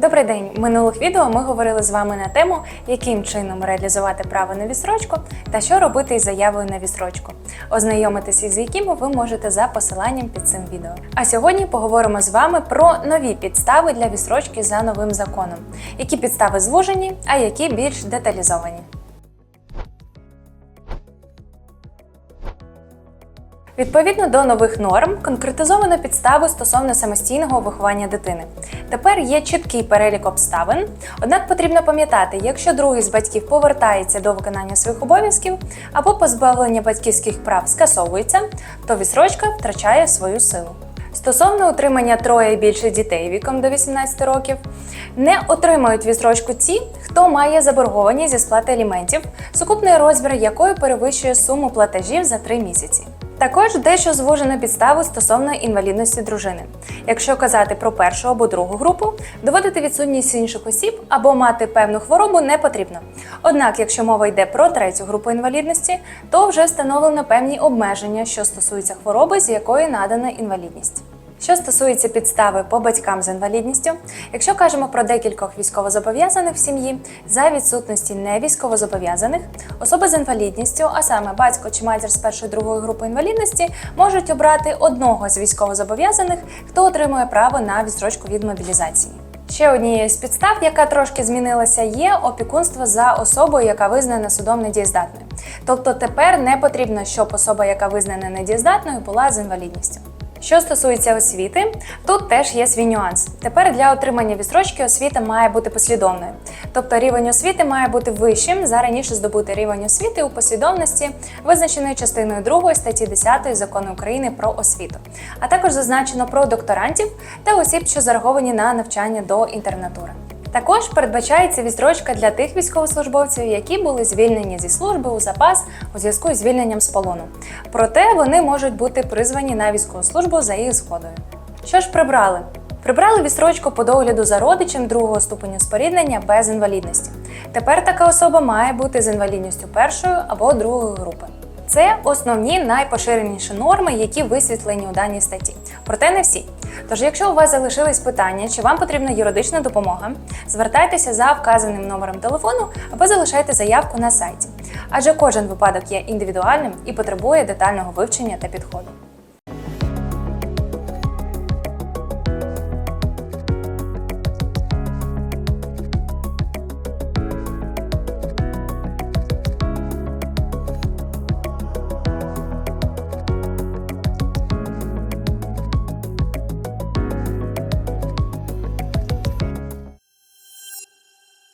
Добрий день! Минулих відео ми говорили з вами на тему, яким чином реалізувати право на відстрочку та що робити із заявою на відстрочку. Ознайомитися з якими ви можете за посиланням під цим відео. А сьогодні поговоримо з вами про нові підстави для відстрочки за новим законом, які підстави звужені, а які більш деталізовані. Відповідно до нових норм конкретизовано підстави стосовно самостійного виховання дитини. Тепер є чіткий перелік обставин. Однак потрібно пам'ятати, якщо другий з батьків повертається до виконання своїх обов'язків або позбавлення батьківських прав скасовується, то відсрочка втрачає свою силу. Стосовно утримання троє і більше дітей віком до 18 років, не отримають відсрочку ті, хто має заборгованість зі сплати аліментів, сукупний розмір якої перевищує суму платежів за 3 місяці. Також дещо звужено підставу стосовно інвалідності дружини. Якщо казати про першу або другу групу, доводити відсутність інших осіб або мати певну хворобу не потрібно. Однак, якщо мова йде про третю групу інвалідності, то вже встановлено певні обмеження, що стосуються хвороби, з якої надана інвалідність. Що стосується підстави по батькам з інвалідністю, якщо кажемо про декількох військовозобов'язаних в сім'ї, за відсутності невійськовозобов'язаних, особи з інвалідністю, а саме батько чи матір з першої другої групи інвалідності, можуть обрати одного з військовозобов'язаних, хто отримує право на відстрочку від мобілізації. Ще однією з підстав, яка трошки змінилася, є опікунство за особою, яка визнана судом недієздатною. Тобто тепер не потрібно, щоб особа, яка визнана недієздатною, була з інвалідністю. Що стосується освіти, тут теж є свій нюанс. Тепер для отримання відстрочки освіта має бути послідовною. Тобто рівень освіти має бути вищим за раніше здобути рівень освіти у послідовності, визначеної частиною 2 статті 10 закону України про освіту, а також зазначено про докторантів та осіб, що зараховані на навчання до інтернатури. Також передбачається відстрочка для тих військовослужбовців, які були звільнені зі служби у запас у зв'язку з звільненням з полону. Проте вони можуть бути призвані на військову службу за їх згодою. Що ж прибрали? Прибрали відстрочку по догляду за родичем другого ступеню споріднення без інвалідності. Тепер така особа має бути з інвалідністю першої або другої групи. Це основні найпоширеніші норми, які висвітлені у даній статті. Проте не всі. Тож, якщо у вас залишились питання, чи вам потрібна юридична допомога, звертайтеся за вказаним номером телефону або залишайте заявку на сайті. Адже кожен випадок є індивідуальним і потребує детального вивчення та підходу.